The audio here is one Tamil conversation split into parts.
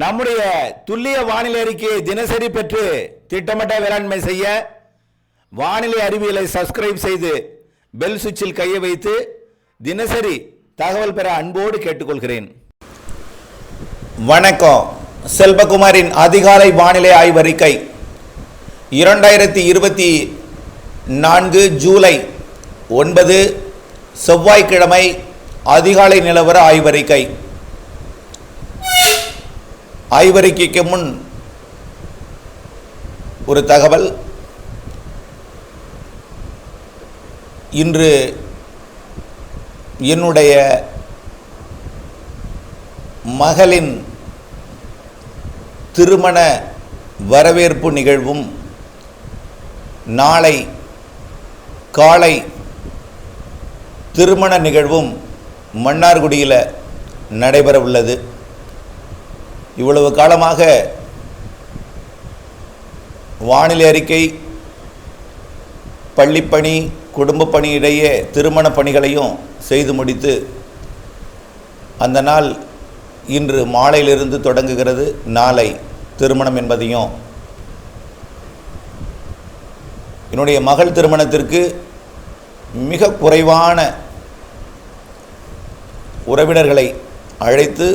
நம்முடைய துல்லிய வானிலை அறிக்கையை தினசரி பெற்று திட்டமிட்ட வேளாண்மை செய்ய வானிலை அறிவியலை சப்ஸ்கிரைப் செய்து பெல் சுவிட்சில் கையை வைத்து தினசரி தகவல் பெற அன்போடு கேட்டுக்கொள்கிறேன். வணக்கம். செல்வகுமாரின் அதிகாலை வானிலை ஆய்வறிக்கை இரண்டாயிரத்தி இருபத்தி நான்கு ஜூலை ஒன்பது செவ்வாய்க்கிழமை அதிகாலை நிலவர ஆய்வறிக்கை ஆய்வறிக்கைக்கு முன் ஒரு தகவல். இன்று என்னுடைய மகளின் திருமண வரவேற்பு நிகழ்வும் நாளை காலை திருமண நிகழ்வும் மன்னார்குடியில் நடைபெற உள்ளது இவ்வளவு காலமாக வானிலை அறிக்கை பள்ளிப்பணி குடும்ப பணி இடையே திருமண பணிகளையும் செய்து முடித்து அந்த நாள் இன்று மாலையிலிருந்து தொடங்குகிறது. நாளை திருமணம் என்பதையும் என்னுடைய மகள் திருமணத்திற்கு மிக குறைவான உறவினர்களை அழைத்து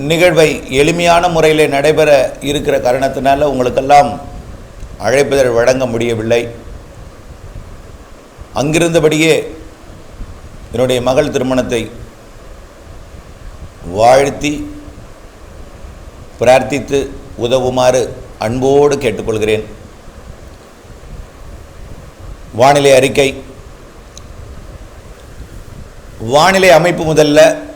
நிகழ்வை எளிமையான முறையில் நடைபெற இருக்கிற காரணத்தினால உங்களுக்கெல்லாம் அழைப்புதல் வழங்க முடியவில்லை. அங்கிருந்தபடியே என்னுடைய மகள் திருமணத்தை வாழ்த்தி பிரார்த்தித்து உதவுமாறு அன்போடு கேட்டுக்கொள்கிறேன். வானிலை அறிக்கை. வானிலை அமைப்பு முதல்ல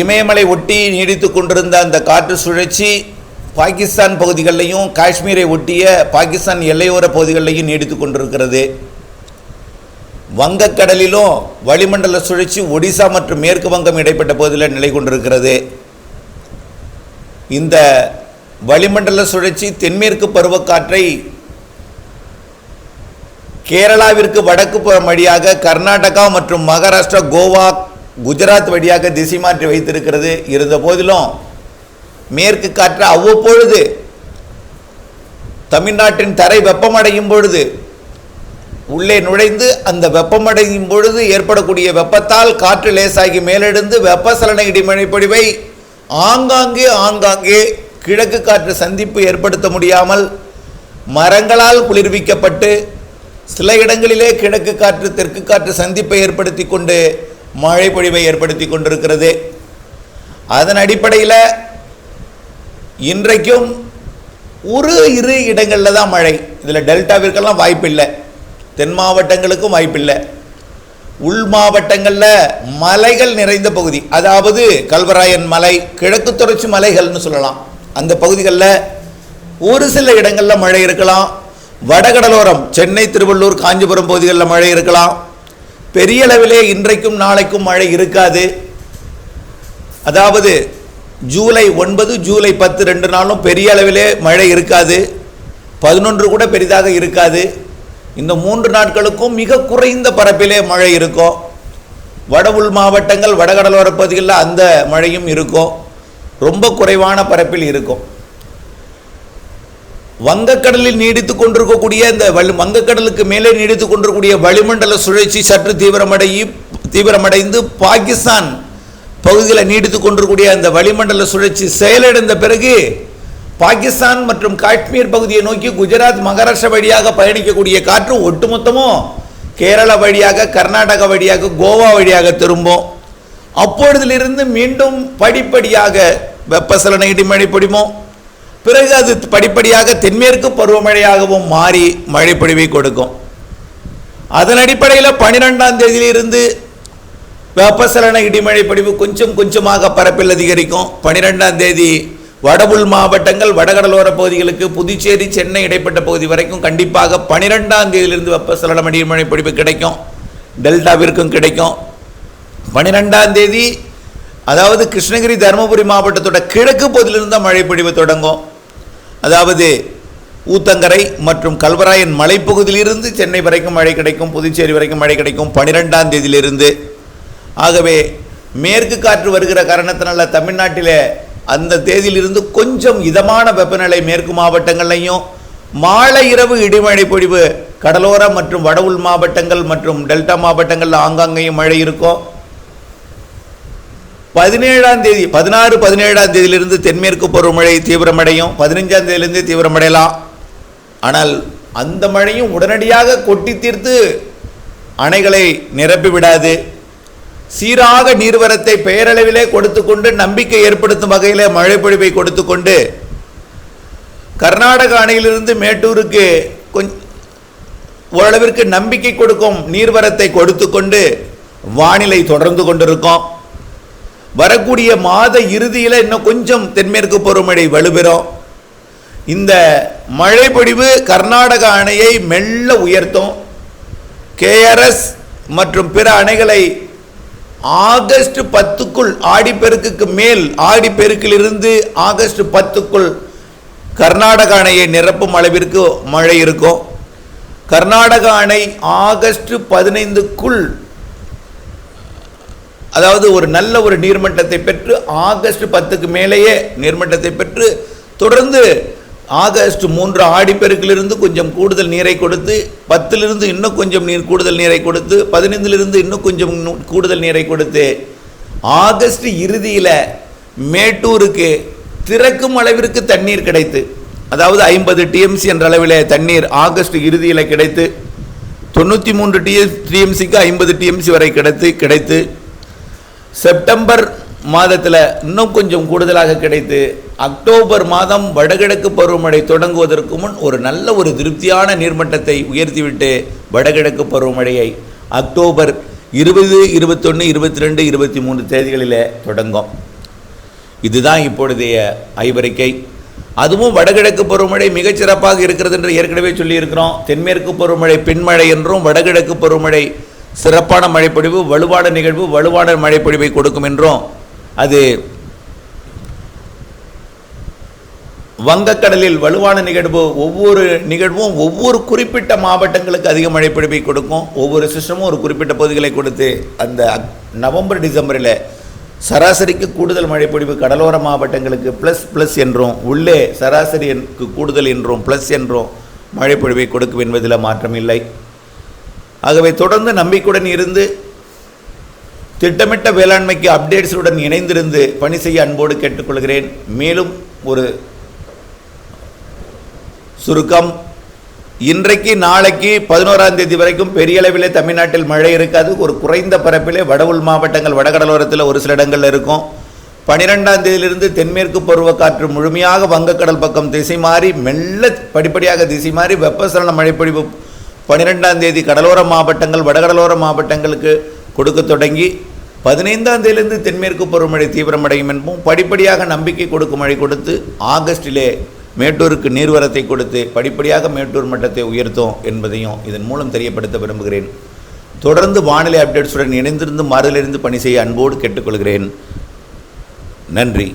இமயமலை ஒட்டி நீடித்து கொண்டிருந்த அந்த காற்று சுழற்சி பாகிஸ்தான் பகுதிகளிலையும் காஷ்மீரை ஒட்டிய பாகிஸ்தான் எல்லையோர பகுதிகளிலையும் நீடித்து கொண்டிருக்கிறது. வங்கக்கடலிலும் வளிமண்டல சுழற்சி ஒடிசா மற்றும் மேற்கு வங்கம் இடைப்பட்ட பகுதியில் நிலை கொண்டிருக்கிறது. இந்த வளிமண்டல சுழற்சி தென்மேற்கு பருவக்காற்றை கேரளாவிற்கு வடக்கு வழியாக கர்நாடகா மற்றும் மகாராஷ்டிரா கோவா குஜராத் வழியாக திசை மாற்றி வைத்திருக்கிறது இருந்த போதிலும் மேற்கு காற்று அவ்வப்பொழுது தமிழ்நாட்டின் தரை வெப்பமடையும் பொழுது உள்ளே நுழைந்து அந்த வெப்பமடையும் பொழுது ஏற்படக்கூடிய வெப்பத்தால் காற்று லேசாகி மேலெழுந்து வெப்பசலன இடிமழை பொழிவை ஆங்காங்கே ஆங்காங்கே கிழக்கு காற்று சந்திப்பு ஏற்படுத்த முடியாமல் மரங்களால் குளிர்விக்கப்பட்டு சில இடங்களிலே கிழக்கு காற்று தெற்கு காற்று சந்திப்பை ஏற்படுத்தி கொண்டு மழை பொழிவை ஏற்படுத்தி கொண்டிருக்கிறது. அதன் அடிப்படையில் இன்றைக்கும் ஒரு இரு இடங்களில் தான் மழை. இதில் டெல்டாவிற்கெல்லாம் வாய்ப்பில்லை. தென் மாவட்டங்களுக்கும் வாய்ப்பில்லை. உள் மாவட்டங்களில் மலைகள் நிறைந்த பகுதி. அதாவது கல்வராயன் மலை கிழக்கு தொடர்ச்சி மலைகள்னு சொல்லலாம். அந்த பகுதிகளில் ஒரு சில இடங்களில் மழை இருக்கலாம். வடகடலோரம் சென்னை திருவள்ளூர் காஞ்சிபுரம் பகுதிகளில் மழை இருக்கலாம். பெரிய அளவிலே இன்றைக்கும் நாளைக்கும் மழை இருக்காது. அதாவது ஜூலை ஒன்பது ஜூலை பத்து ரெண்டு நாளும் பெரிய அளவிலே மழை இருக்காது. பதினொன்று கூட பெரிதாக இருக்காது. இந்த மூன்று நாட்களுக்கும் மிக குறைந்த பரப்பிலே மழை இருக்கும். வட உள் மாவட்டங்கள் வடகடலோர பகுதிகளில் அந்த மழையும் இருக்கும். ரொம்ப குறைவான பரப்பில் இருக்கும். வங்கக்கடலில் நீடித்து கொண்டிருக்கக்கூடிய இந்த வலி வங்கக்கடலுக்கு மேலே நீடித்து கொண்டிருக்கக்கூடிய வளிமண்டல சுழற்சி சற்று தீவிரமடையும் தீவிரமடைந்து பாகிஸ்தான் பகுதியில் நீடித்து கொண்டிருக்கக்கூடிய அந்த வளிமண்டல சுழற்சி செயலிழந்த பிறகு பாகிஸ்தான் மற்றும் காஷ்மீர் பகுதியை நோக்கி குஜராத் மகாராஷ்டிரா வழியாக பயணிக்கக்கூடிய காற்று ஒட்டுமொத்தமும் கேரளா வழியாக கர்நாடகா வழியாக கோவா வழியாக திரும்பும். அப்பொழுதிலிருந்து மீண்டும் படிப்படியாக வெப்பசலன இடிமழை பொடிமோ பிறகு அது படிப்படியாக தென்மேற்கு பருவமழையாகவும் மாறி மழை பொழிவை கொடுக்கும். அதன் அடிப்படையில் பன்னிரெண்டாம் தேதியிலிருந்து வெப்பசலன இடிமழை பொழிவு கொஞ்சம் கொஞ்சமாக பரப்பில் அதிகரிக்கும். பன்னிரெண்டாம் தேதி வட உள் மாவட்டங்கள் வடகடலோர பகுதிகளுக்கு புதுச்சேரி சென்னை இடைப்பட்ட பகுதி வரைக்கும் கண்டிப்பாக பனிரெண்டாம் தேதியிலிருந்து வெப்பசலனம் இடிமழை பொழிவு கிடைக்கும். டெல்டாவிற்கும் கிடைக்கும். பனிரெண்டாம் தேதி அதாவது கிருஷ்ணகிரி தருமபுரி மாவட்டத்தோட கிழக்கு பகுதியிலிருந்து தான் மழை பொழிவு தொடங்கும். அதாவது ஊத்தங்கரை மற்றும் கல்வராயன் மலைப்பகுதியிலிருந்து சென்னை வரைக்கும் மழை கிடைக்கும் புதுச்சேரி வரைக்கும் மழை கிடைக்கும் பனிரெண்டாம் தேதியிலிருந்து. ஆகவே மேற்கு காற்று வருகிற காரணத்தினால தமிழ்நாட்டில் அந்த தேதியிலிருந்து கொஞ்சம் இதமான வெப்பநிலை மேற்கு மாவட்டங்கள்லையும் மாலை இரவு இடிமழை பொழிவு கடலோர மற்றும் வட உள் மாவட்டங்கள் மற்றும் டெல்டா மாவட்டங்களில் ஆங்காங்கேயும் மழை இருக்கும். பதினேழாம் தேதி பதினாறு பதினேழாம் தேதியிலிருந்து தென்மேற்கு பருவமழை தீவிரமடையும். பதினஞ்சாம் தேதியிலிருந்து தீவிரமடையலாம். ஆனால் அந்த மழையும் உடனடியாக கொட்டி தீர்த்து அணைகளை நிரப்பி விடாது. சீராக நீர்வரத்தை பெயரளவிலே கொடுத்து கொண்டு நம்பிக்கை ஏற்படுத்தும் வகையில் மழைப்பொழிவை கொடுத்துக்கொண்டு கொடுத்து கொண்டு கர்நாடக அணையிலிருந்து மேட்டூருக்கு கொஞ்சம் ஓரளவிற்கு நம்பிக்கை கொடுக்கும் நீர்வரத்தை கொடுத்து கொண்டு வானிலை தொடர்ந்து கொண்டிருக்கோம். வரக்கூடிய மாத இறுதியில் இன்னும் கொஞ்சம் தென்மேற்கு பருவமழை வலுப்பெறும் இந்த மழைப்பொழிவு கர்நாடக அணையை மெல்ல உயர்த்தும். கேஆர்எஸ் மற்றும் பிற அணைகளை ஆகஸ்ட் பத்துக்குள் ஆடிப்பெருக்குக்கு மேல் ஆடிப்பெருக்கிலிருந்து ஆகஸ்ட் பத்துக்குள் கர்நாடக அணையை நிரப்பும் அளவிற்கு மழை இருக்கும். கர்நாடக அணை ஆகஸ்ட் பதினைந்துக்குள் அதாவது ஒரு நல்ல ஒரு நீர்மட்டத்தை பெற்று ஆகஸ்ட் பத்துக்கு மேலேயே நீர்மட்டத்தை பெற்று தொடர்ந்து ஆகஸ்ட் மூன்று ஆடிப்பெருக்கிலிருந்து கொஞ்சம் கூடுதல் நீரை கொடுத்து பத்திலிருந்து இன்னும் கொஞ்சம் நீர் கூடுதல் நீரை கொடுத்து பதினைந்திலிருந்து இன்னும் கொஞ்சம் கூடுதல் நீரை கொடுத்து ஆகஸ்ட் இறுதியில் மேட்டூருக்கு திறக்கும் அளவிற்கு தண்ணீர் கிடைத்து அதாவது ஐம்பது டிஎம்சி என்ற அளவிலே தண்ணீர் ஆகஸ்ட் இறுதியில் கிடைத்து தொண்ணூற்றி மூன்று டிஎம் டிஎம்சிக்கு ஐம்பது டிஎம்சி வரை கிடைத்து கிடைத்து செப்டம்பர் மாதத்தில் இன்னும் கொஞ்சம் கூடுதலாக கிடைத்து அக்டோபர் மாதம் வடகிழக்கு பருவமழை தொடங்குவதற்கு முன் ஒரு நல்ல ஒரு திருப்தியான நீர்மட்டத்தை உயர்த்திவிட்டு வடகிழக்கு பருவமழையை அக்டோபர் இருபது இருபத்தொன்று இருபத்தி ரெண்டு இருபத்தி மூணு தேதிகளில் தொடங்கும். இதுதான் இப்பொழுதைய ஐவறிக்கை. அதுவும் வடகிழக்கு பருவமழை மிகச்சிறப்பாக இருக்கிறது என்று ஏற்கனவே சொல்லியிருக்கிறோம். தென்மேற்கு பருவமழை பின்மழை என்றும் வடகிழக்கு பருவமழை சிறப்பான மழைப்பொழிவு வலுவான நிகழ்வு வலுவான மழைப்பொழிவை கொடுக்கும் என்றும் அது வங்கக்கடலில் வலுவான நிகழ்வு ஒவ்வொரு நிகழ்வும் ஒவ்வொரு குறிப்பிட்ட மாவட்டங்களுக்கு அதிக மழைப்பொழிவை கொடுக்கும். ஒவ்வொரு சிஸ்டமும் ஒரு குறிப்பிட்ட பகுதிகளை கொடுத்து அந்த நவம்பர் டிசம்பரில் சராசரிக்கு கூடுதல் மழைப்பொழிவு கடலோர மாவட்டங்களுக்கு ப்ளஸ் ப்ளஸ் என்றும் உள்ளே சராசரிக்கு கூடுதல் என்றும் ப்ளஸ் என்றும் மழைப்பொழிவை கொடுக்கும் என்பதில் மாற்றம் இல்லை. ஆகவே தொடர்ந்து நம்பிக்கையுடன் இருந்து திட்டமிட்ட வேளாண்மைக்கு அப்டேட்ஸுடன் இணைந்திருந்து பணி செய்ய அன்போடு கேட்டுக்கொள்கிறேன். மேலும் ஒரு சுருக்கம். இன்றைக்கு நாளைக்கு பதினோராம் தேதி வரைக்கும் பெரிய அளவிலே தமிழ்நாட்டில் மழை இருக்காது. ஒரு குறைந்த பரப்பிலே வட உள் மாவட்டங்கள் வடகடலோரத்தில் ஒரு சில இடங்களில் இருக்கும். பனிரெண்டாம் தேதியிலிருந்து தென்மேற்கு பருவக்காற்று முழுமையாக வங்கக்கடல் பக்கம் திசை மாறி மெல்ல படிப்படியாக திசை மாறி வெப்பசலன மழைப்பொழிவு பன்னிரெண்டாம் தேதி கடலோர மாவட்டங்கள் வடகடலோர மாவட்டங்களுக்கு கொடுக்க தொடங்கி பதினைந்தாம் தேதியிலிருந்து தென்மேற்கு பருவமழை தீவிரமடையும் என்பும் படிப்படியாக நம்பிக்கை கொடுக்கும் மழை கொடுத்து ஆகஸ்டிலே மேட்டூருக்கு நீர்வரத்தை கொடுத்து படிப்படியாக மேட்டூர் மட்டத்தை உயர்த்தோம் என்பதையும் இதன் மூலம் தெரியப்படுத்த விரும்புகிறேன். தொடர்ந்து வானிலை அப்டேட்ஸுடன் இணைந்திருந்து மாறுதலிருந்து பணி செய்ய அன்போடு கேட்டுக்கொள்கிறேன். நன்றி.